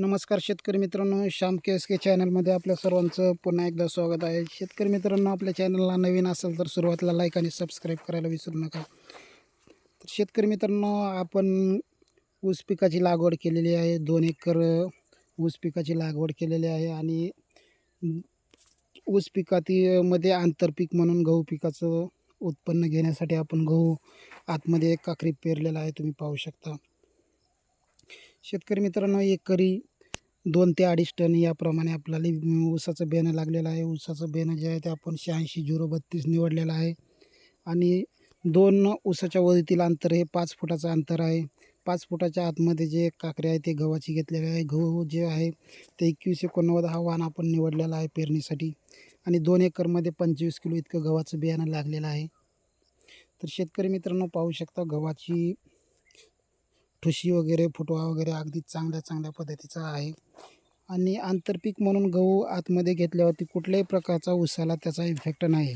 नमस्कार शेतकरी मित्रांनो श्याम के एस के चॅनलमध्ये आपल्या सर्वांचं पुन्हा एकदा स्वागत आहे. शेतकरी मित्रांनो आपल्या चॅनलला नवीन असेल तर सुरुवातीला लाईक आणि सबस्क्राईब करायला विसरू नका. तर शेतकरी मित्रांनो आपण ऊस पिकाची लागवड केलेली आहे. दोन एकर ऊस पिकाची लागवड केलेली आहे आणि ऊस पिकातीमध्ये आंतरपीक म्हणून गहू पिकाचं उत्पन्न घेण्यासाठी आपण गहू आतमध्ये एक काकरी पेरलेला आहे तुम्ही पाहू शकता. शेतकरी मित्रांनो एकरी दोन ते अडीच टन याप्रमाणे आपल्याला ऊसाचं बेणं लागलेलं आहे. ऊसाचं बेणं जे आहे ते आपण शहाऐंशी झिरो बत्तीस निवडलेलं आहे. आणि दोन ऊसाच्या वरीतील अंतर हे पाच फुटाचं अंतर आहे. पाच फुटाच्या आतमध्ये जे काकरे आहे ते गव्हाची घेतलेले आहे. गहू जे आहे ते एकवीस एकोणनव्वद हा वाण आपण निवडलेला आहे पेरणीसाठी. आणि दोन एकरमध्ये पंचवीस किलो इतकं गव्हाचं बियाणं लागलेलं आहे. तर शेतकरी मित्रांनो पाहू शकता गव्हाची ठुशी वगैरे फुटवा वगैरे अगदी चांगल्या चांगल्या पद्धतीचा आहे. आणि आंतरपीक म्हणून गहू आतमध्ये घेतल्यावरती कुठल्याही प्रकारचा उसाला त्याचा इफेक्ट नाही.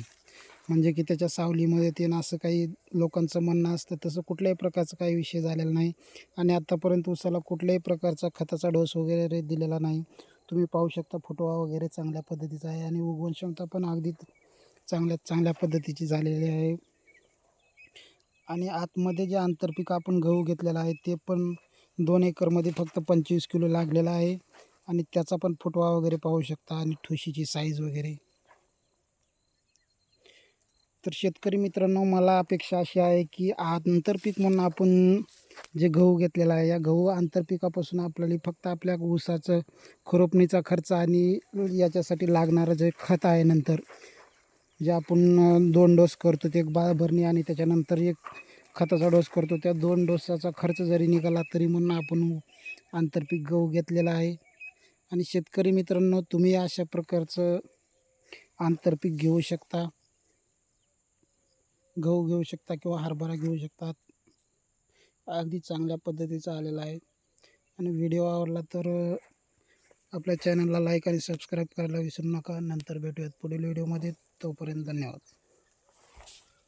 म्हणजे की त्याच्या सावलीमध्ये ते असं काही लोकांचं म्हणणं असतं तसं कुठल्याही प्रकारचा काही विषय झालेला नाही. आणि आत्तापर्यंत उसाला कुठल्याही प्रकारचा खताचा डोस वगैरे दिलेला नाही. तुम्ही पाहू शकता फुटवा वगैरे चांगल्या पद्धतीचा आहे. आणि उगवण क्षमता पण अगदी चांगल्या चांगल्या पद्धतीची झालेली आहे. आणि आतमध्ये जे आंतरपीक आपण गहू घेतलेला आहे ते पण दोन एकरमध्ये फक्त पंचवीस किलो लागलेला आहे. आणि त्याचा पण फुटवा वगैरे पाहू शकता आणि ठुशीची साईज वगैरे. तर शेतकरी मित्रांनो मला अपेक्षा अशी आहे की आंतरपीक म्हणून आपण जे गहू घेतलेला आहे या गहू आंतरपिकापासून आपल्याला फक्त आपल्या ऊसाचं खुरपणीचा खर्च आणि याच्यासाठी लागणारं जे खत आहे नंतर जे आपण दोन डोस करतो ते एक बा भरणी आणि त्याच्यानंतर एक खताचा डोस करतो. त्या दोन डोसाचा खर्च जरी निघाला तरी म्हणून आपण आंतरपीक गहू घेतलेला आहे. आणि शेतकरी मित्रांनो तुम्ही अशा प्रकारचं आंतरपीक घेऊ शकता. गहू घेऊ शकता किंवा हरभरा घेऊ शकतात अगदी चांगल्या पद्धतीचा आलेला आहे. आणि व्हिडिओ आवडला तर आपल्या चॅनलला लाईक आणि सबस्क्राईब करायला विसरू नका. नंतर भेटूयात पुढील व्हिडिओमध्ये तोपर्यंत धन्यवाद.